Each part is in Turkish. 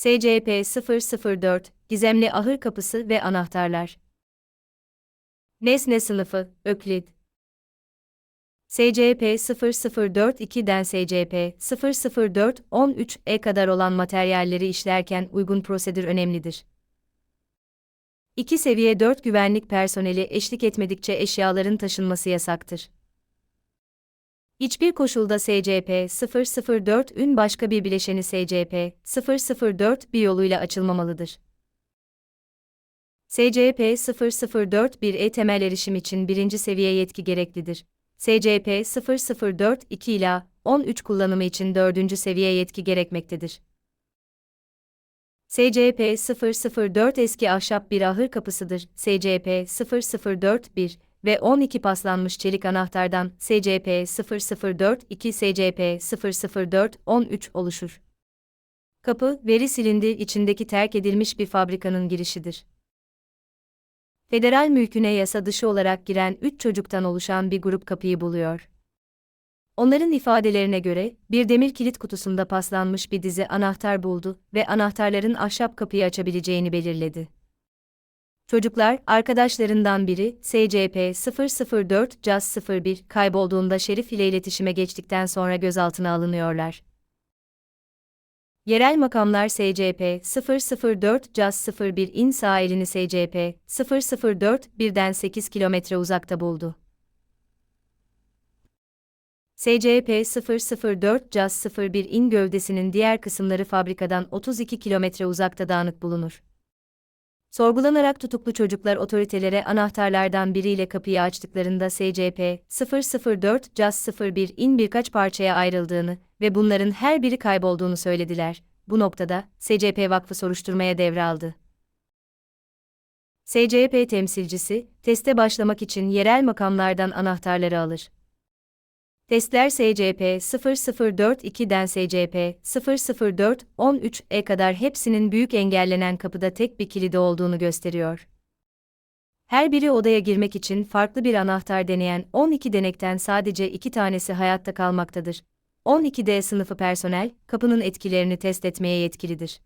SCP-004, Gizemli Ahır Kapısı ve Anahtarlar. Nesne Sınıfı, Öklid. SCP-0042'den SCP-004-13'e kadar olan materyalleri işlerken uygun prosedür önemlidir. 2 seviye 4 güvenlik personeli eşlik etmedikçe eşyaların taşınması yasaktır. Hiçbir koşulda SCP-004'ün başka bir bileşeni SCP-004 bir yoluyla açılmamalıdır. SCP-004-1'e temel erişim için birinci seviye yetki gereklidir. SCP-004-2 ila 13 kullanımı için dördüncü seviye yetki gerekmektedir. SCP-004 eski ahşap bir ahır kapısıdır. SCP-004-1 ve 12 paslanmış çelik anahtardan SCP-004-2 SCP-004-13 oluşur. Kapı, veri silindi içindeki terk edilmiş bir fabrikanın girişidir. Federal mülküne yasa dışı olarak giren 3 çocuktan oluşan bir grup kapıyı buluyor. Onların ifadelerine göre, bir demir kilit kutusunda paslanmış bir dizi anahtar buldu ve anahtarların ahşap kapıyı açabileceğini belirledi. Çocuklar, arkadaşlarından biri, SCP-004 CAS 01 kaybolduğunda Şerif ile iletişime geçtikten sonra gözaltına alınıyorlar. Yerel makamlar SCP-004 CAS 01 in sağ elini SCP-004 birden 8 kilometre uzakta buldu. SCP-004 CAS 01 in gövdesinin diğer kısımları fabrikadan 32 kilometre uzakta dağınık bulunur. Sorgulanarak tutuklu çocuklar otoritelere anahtarlardan biriyle kapıyı açtıklarında SCP-004 CAS 01 in birkaç parçaya ayrıldığını ve bunların her biri kaybolduğunu söylediler. Bu noktada SCP Vakfı soruşturmaya devraldı. SCP temsilcisi, teste başlamak için yerel makamlardan anahtarları alır. Testler SCP-0042'den SCP-004-13'e kadar hepsinin büyük engellenen kapıda tek bir kilidi olduğunu gösteriyor. Her biri odaya girmek için farklı bir anahtar deneyen 12 denekten sadece 2 tanesi hayatta kalmaktadır. 12D sınıfı personel, kapının etkilerini test etmeye yetkilidir.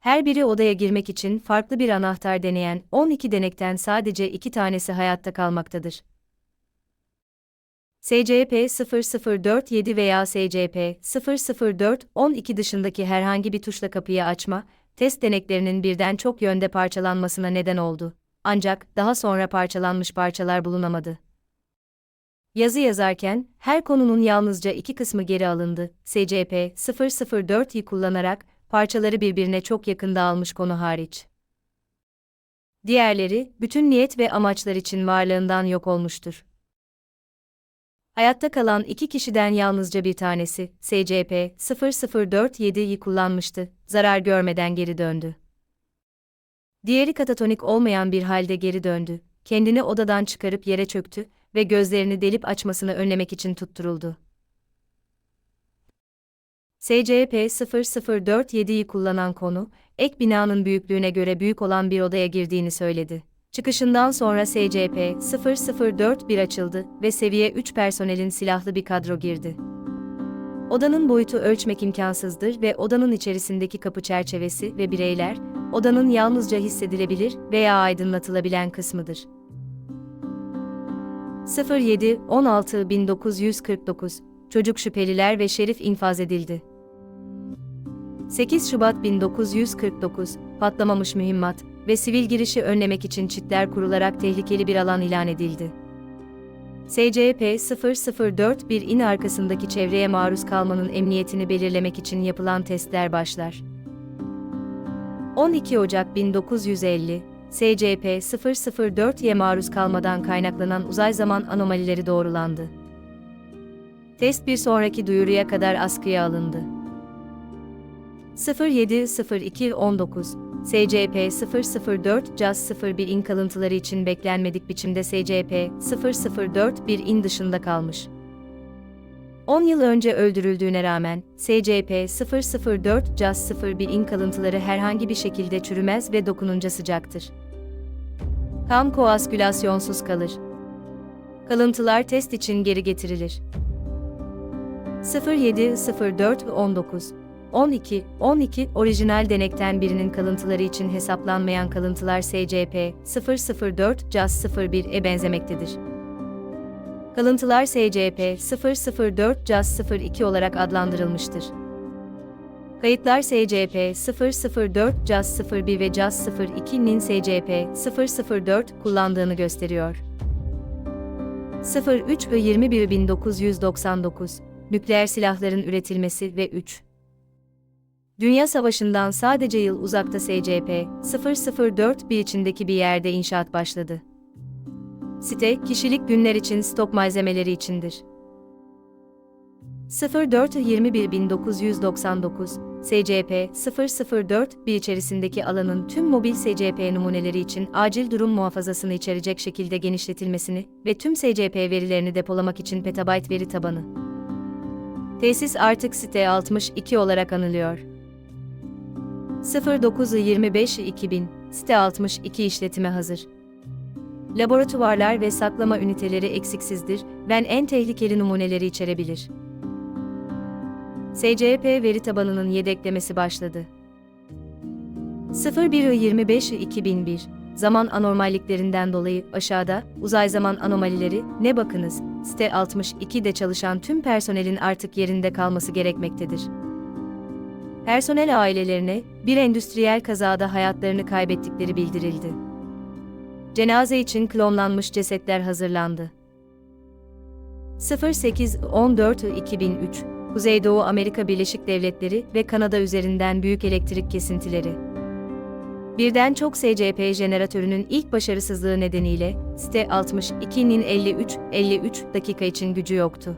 Her biri odaya girmek için farklı bir anahtar deneyen 12 denekten sadece 2 tanesi hayatta kalmaktadır. SCP-0047 veya SCP-004-12 dışındaki herhangi bir tuşla kapıyı açma, test deneklerinin birden çok yönde parçalanmasına neden oldu. Ancak daha sonra parçalanmış parçalar bulunamadı. Yazı yazarken, her konunun yalnızca iki kısmı geri alındı. SCP-004'yi kullanarak, parçaları birbirine çok yakında almış konu hariç. Diğerleri, bütün niyet ve amaçlar için varlığından yok olmuştur. Hayatta kalan iki kişiden yalnızca bir tanesi, SCP-0047'yi kullanmıştı, zarar görmeden geri döndü. Diğeri katatonik olmayan bir halde geri döndü, kendini odadan çıkarıp yere çöktü ve gözlerini delip açmasını önlemek için tutturuldu. SCP-0047'yi kullanan konu, ek binanın büyüklüğüne göre büyük olan bir odaya girdiğini söyledi. Çıkışından sonra SCP-0041 açıldı ve seviye 3 personelin silahlı bir kadro girdi. Odanın boyutu ölçmek imkansızdır ve odanın içerisindeki kapı çerçevesi ve bireyler, odanın yalnızca hissedilebilir veya aydınlatılabilen kısmıdır. 07-16-1949 Çocuk şüpheliler ve şerif infaz edildi. 8 Şubat 1949 Patlamamış mühimmat ve sivil girişi önlemek için çitler kurularak tehlikeli bir alan ilan edildi. SCP-004 in arkasındaki çevreye maruz kalmanın emniyetini belirlemek için yapılan testler başlar. 12 Ocak 1950 SCP-004'ye maruz kalmadan kaynaklanan uzay zaman anomalileri doğrulandı. Test bir sonraki duyuruya kadar askıya alındı. 070219 SCP-004 CAS 01 in kalıntıları için beklenmedik biçimde SCP-004 1 in dışında kalmış. 10 yıl önce öldürüldüğüne rağmen, SCP-004 CAS 01 in kalıntıları herhangi bir şekilde çürümez ve dokununca sıcaktır. Kan koaskülasyonsuz kalır. Kalıntılar test için geri getirilir. 0704 19 12, 12 orijinal denekten birinin kalıntıları için hesaplanmayan kalıntılar SCP 004 CAS 01'e benzemektedir. Kalıntılar SCP 004 CAS 02 olarak adlandırılmıştır. Kayıtlar SCP 004 CAS 01 ve CAS 02'nin SCP 004 kullandığını gösteriyor. 03 ve 21 1999 Nükleer silahların üretilmesi ve 3 Dünya Savaşı'ndan sadece yıl uzakta SCP 004 bir içindeki bir yerde inşaat başladı. Site, kişilik günler için stok malzemeleri içindir. 04-21-1999 SCP 004 bir içerisindeki alanın tüm mobil SCP numuneleri için acil durum muhafazasını içerecek şekilde genişletilmesini ve tüm SCP verilerini depolamak için petabayt veri tabanı. Tesis artık site 62 olarak anılıyor. 09-25-2000 site 62 işletime hazır. Laboratuvarlar ve saklama üniteleri eksiksizdir ve en tehlikeli numuneleri içerebilir. SCP veri tabanının yedeklemesi başladı. 01-25-2001 Zaman anormalliklerinden dolayı aşağıda uzay zaman anomalileri ne bakınız site 62'de çalışan tüm personelin artık yerinde kalması gerekmektedir. Personel ailelerine bir endüstriyel kazada hayatlarını kaybettikleri bildirildi. Cenaze için klonlanmış cesetler hazırlandı. 08-14-2003 Kuzeydoğu Amerika Birleşik Devletleri ve Kanada üzerinden büyük elektrik kesintileri. Birden çok SCP jeneratörünün ilk başarısızlığı nedeniyle site 62'nin 53 53 dakika için gücü yoktu.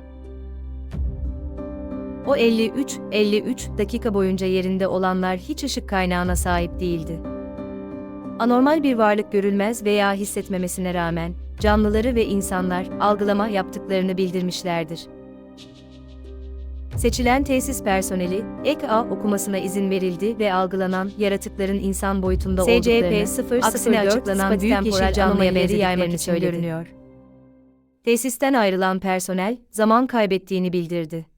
O 53 53 dakika boyunca yerinde olanlar hiç ışık kaynağına sahip değildi. Anormal bir varlık görülmez veya hissetmemesine rağmen canlıları ve insanlar algılama yaptıklarını bildirmişlerdir. Seçilen tesis personeli, ek A okumasına izin verildi ve algılanan yaratıkların insan boyutunda SCP olduklarını, 004 aksine açıklanan büyük yeşil canlıya benzediklerini için görünüyor. Tesisten ayrılan personel, zaman kaybettiğini bildirdi.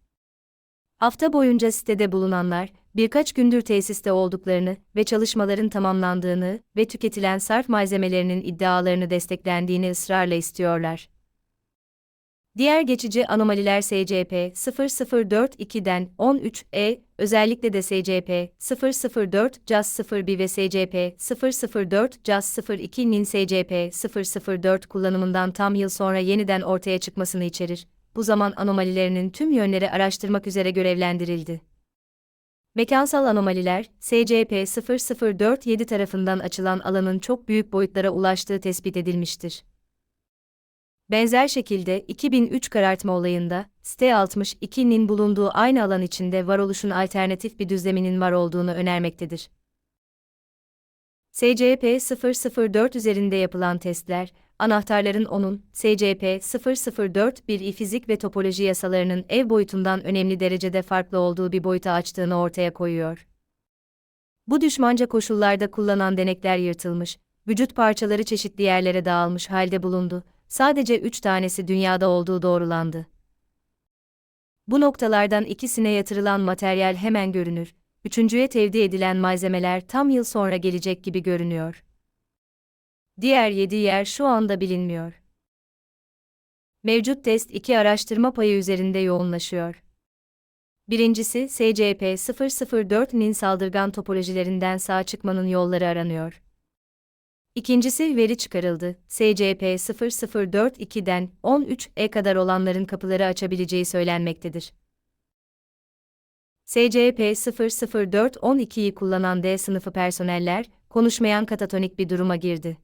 Hafta boyunca sitede bulunanlar, birkaç gündür tesiste olduklarını ve çalışmaların tamamlandığını ve tüketilen sarf malzemelerinin iddialarını desteklendiğini ısrarla istiyorlar. Diğer geçici anomaliler SCP 0042'den 13E, özellikle de SCP 004 CAS 01 ve SCP 004 CAS 02'nin SCP 004 kullanımından tam yıl sonra yeniden ortaya çıkmasını içerir. Bu zaman anomalilerinin tüm yönleri araştırmak üzere görevlendirildi. Mekansal anomaliler, SCP 0047 tarafından açılan alanın çok büyük boyutlara ulaştığı tespit edilmiştir. Benzer şekilde 2003 karartma olayında, site 62'nin bulunduğu aynı alan içinde varoluşun alternatif bir düzleminin var olduğunu önermektedir. SCP 004 üzerinde yapılan testler, anahtarların onun, SCP 004 bir fizik ve topoloji yasalarının ev boyutundan önemli derecede farklı olduğu bir boyuta açtığını ortaya koyuyor. Bu düşmanca koşullarda kullanan denekler yırtılmış, vücut parçaları çeşitli yerlere dağılmış halde bulundu sadece üç tanesi dünyada olduğu doğrulandı. Bu noktalardan ikisine yatırılan materyal hemen görünür, üçüncüye tevdi edilen malzemeler tam yıl sonra gelecek gibi görünüyor. Diğer yedi yer şu anda bilinmiyor. Mevcut test iki araştırma payı üzerinde yoğunlaşıyor. Birincisi, SCP 004'nin saldırgan topolojilerinden sağ çıkmanın yolları aranıyor. İkincisi veri çıkarıldı. SCP 0042'den 13'e kadar olanların kapıları açabileceği söylenmektedir. SCP 004-12'yi kullanan D sınıfı personeller, konuşmayan katatonik bir duruma girdi.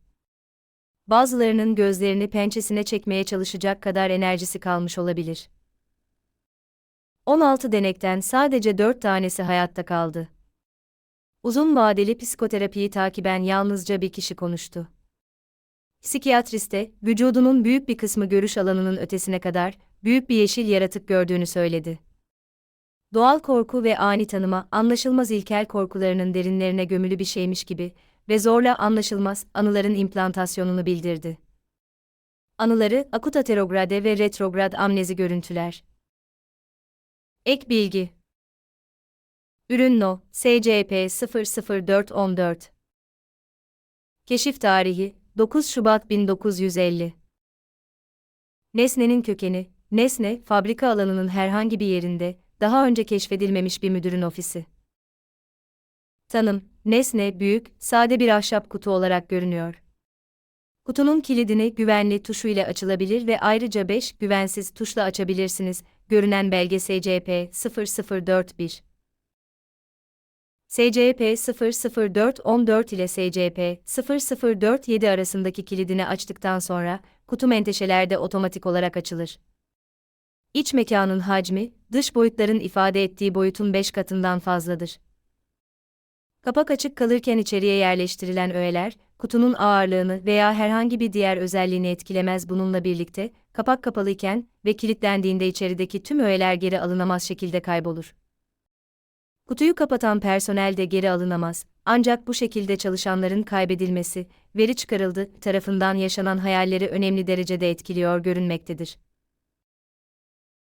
Bazılarının gözlerini pençesine çekmeye çalışacak kadar enerjisi kalmış olabilir. 16 denekten sadece 4 tanesi hayatta kaldı. Uzun vadeli psikoterapiyi takiben yalnızca bir kişi konuştu. Psikiyatriste, vücudunun büyük bir kısmı görüş alanının ötesine kadar, büyük bir yeşil yaratık gördüğünü söyledi. Doğal korku ve ani tanıma, anlaşılmaz ilkel korkularının derinlerine gömülü bir şeymiş gibi ve zorla anlaşılmaz anıların implantasyonunu bildirdi. Anıları, akut aterograde ve retrograd amnezi görüntüler. Ek bilgi Ürün No, SCP 00414 Keşif tarihi 9 Şubat 1950 Nesnenin kökeni, nesne, fabrika alanının herhangi bir yerinde, daha önce keşfedilmemiş bir müdürün ofisi. Tanım, nesne büyük, sade bir ahşap kutu olarak görünüyor. Kutunun kilidini güvenli tuşu ile açılabilir ve ayrıca 5 güvensiz tuşla açabilirsiniz. Görünen belge SCP 0041. SCP 00414 ile SCP 0047 arasındaki kilidini açtıktan sonra, kutu menteşelerde otomatik olarak açılır. İç mekanın hacmi, dış boyutların ifade ettiği boyutun 5 katından fazladır. Kapak açık kalırken içeriye yerleştirilen öğeler, kutunun ağırlığını veya herhangi bir diğer özelliğini etkilemez bununla birlikte, kapak kapalıyken ve kilitlendiğinde içerideki tüm öğeler geri alınamaz şekilde kaybolur. Kutuyu kapatan personel de geri alınamaz, ancak bu şekilde çalışanların kaybedilmesi, veri çıkarıldı tarafından yaşanan hayalleri önemli derecede etkiliyor görünmektedir.